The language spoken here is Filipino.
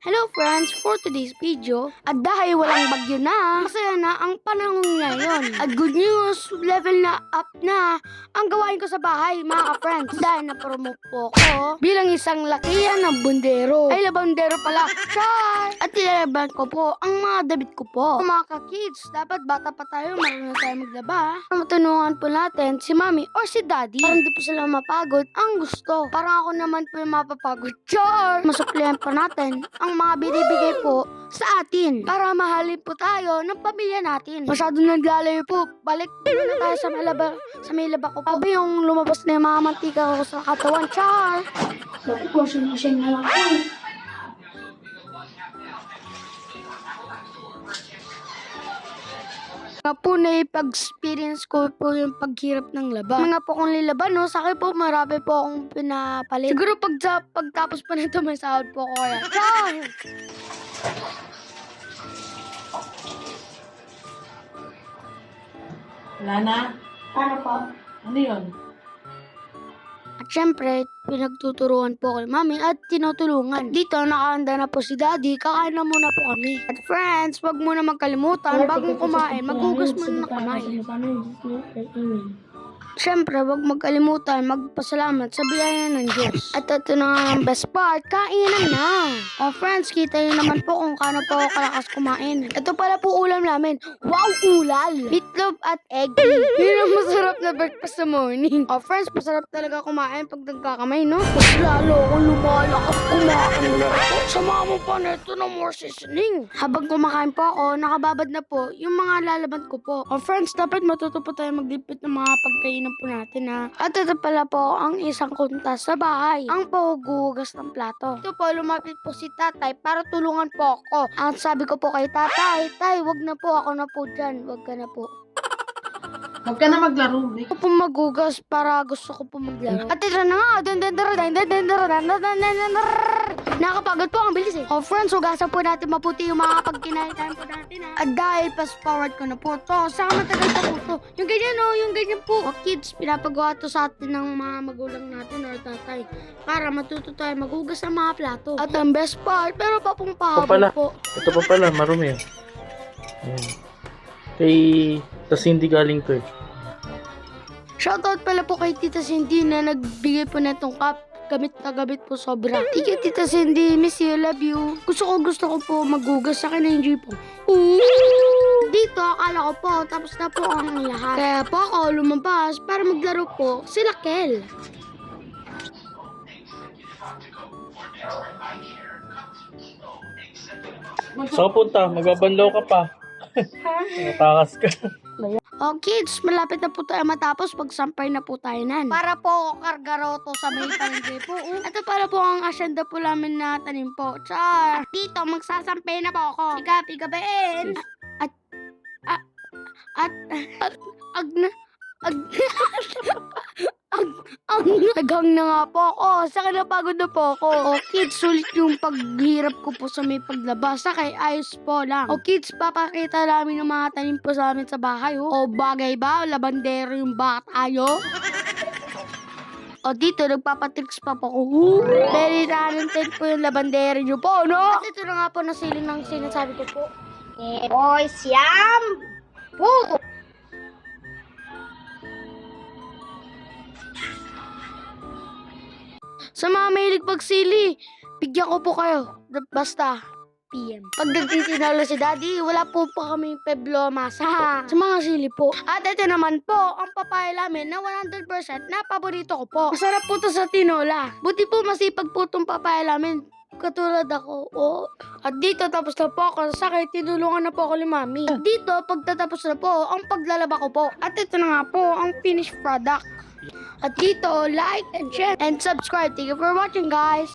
Hello friends, for today's video, at dahil walang bagyo na, masaya na ang panahon ngayon. At good news, level na up na ang gawain ko sa bahay, mga ka-friends. Dahil na-promote po ko bilang isang lakihan ng bundero. Ay, labandero pala. Char! At ilalaban ko po ang mga damit ko po. Mga ka-kids, dapat bata pa tayo, marunong tayo maglaba. Matulungan po natin si mami or si daddy para hindi po sila mapagod ang gusto. Parang ako naman po yung mapapagod. Char! Masuklihan pa natin ang mga binibigay po sa atin para mahalin po tayo ng pamilya natin. Masyadong naglalayo po. Balik na tayo sa may laba, sa may laba ko. Pabi yung lumabas na yung mga mantika ko sa katawan. Char! Sabi ko, sinasing na lang po. Nga po na pag-experience ko po yung paghirap ng laba. Mga po kong lilaban, no? Sa akin po, marami po akong pinapalit. Siguro pag, pagtapos pa nito, may sahod po ko kaya. Char! Wala na? Ano po? Ano yun? At syempre, pinagtuturuan po kay mami at tinutulungan. Dito, nakahanda na po si daddy, kakain na muna po kami. At friends, wag muna magkalimutan, bagong kumain, maghugas muna ng kamay. Siyempre, wag magkalimutan, magpasalamat sa biyaya ng Diyos. At ito na nga ang best part, kainan na. O friends, kita niyo naman po kung kano po ako kalakas kumain. Ito pala po ulam namin. Wow, ulal! Meatloaf at egg. Yun ang masarap na breakfast sa morning. O friends, masarap talaga kumain pag nagkakamay, no? Mas lalo akong lumalakas kumain. Sama mo pa nito ng more seasoning. Habang kumakain po ako, nakababad na po yung mga lalaban ko po. O friends, dapat matuto po tayo maglipit ng mga pagkainan po natin ha. At ito pala po ang isang kuntas sa bahay. Ang pahugugas ng plato. Ito po, lumapit po si tatay para tulungan po ako. Ang sabi ko po kay tatay, tay, wag na po, ako na po dyan. Wag ka na po. Huwag ka na maglaro. eh. Ako po magugas para gusto ko po maglaro. At ito na nga. Dun, dun, dun, dun, dun, dun, dun, dun, dun, dun, Nakapagod po ang bilis eh. Oh friends, hugasan po natin maputi yung mga pagkinain po natin ha. At dahil fast forward ko na po to, saka matagal pa po to. Yung ganyan oh, yung ganyan po. O kids, pinapagawa to sa atin ng mga magulang natin or tatay. Para matuto tayo magugas ng mga plato. At ang best part, pero pa pong pala. pahabol po. Ito pa pala, marumi. Ayan. Kay tas hindi galing to eh. Shoutout pala po kay Tita Cindy na nagbigay po na itong cup. Gamit na gamit po sobra. Thank you, Tita Cindy. Miss you, love you. Gusto ko, gusto ko po magugas sa akin na enjoy po. Ooh! Dito, akala ko po, tapos na po ang lahat. Kaya po ako lumabas para maglaro po sila Kel. Saan punta? Magbabanlaw ka pa. Natakas ka. Oh, kids, malapit na po tayo matapos. Pagsampay na po tayo nan. Para po kargaroto sa may palengke po. Oh. Ito para po ang asyenda po namin na tanim po. Char! At dito, magsasampay na po ako. Ika, pigabain. At, at, at, at, ag na, ag, ag, ang naghang na nga po ako. Sa napagod na po ako. O kids, sulit yung paghirap ko po sa may paglaba. Sa kay ayos po lang. O kids, papakita namin ng mga tanim po sa amin sa bahay. Oh. O bagay ba? Labandero yung bata tayo. O dito, nagpapatricks pa po ako. Very talented po yung labandero nyo po, no? At ito na nga po na siling ng sinasabi ko po. Eh, boys, yam! Po! Sa mga mahilig pagsili, bigyan ko po kayo. Basta, PM. Pag nagtitinalo si Daddy, wala po pa kami peblomas. Ha? Sa mga sili po. At ito naman po, ang papaya namin na 100% na paborito ko po. Masarap po to sa tinola. Buti po masipag po itong papaya namin. Katulad ako. Oh. At dito, tapos na po ako. Sakit, tinulungan na po ako ni Mami. At dito, pagtatapos na po, ang paglalaba ko po. At ito na nga po, ang finished product. At dito, like and share and subscribe. Thank you for watching, guys.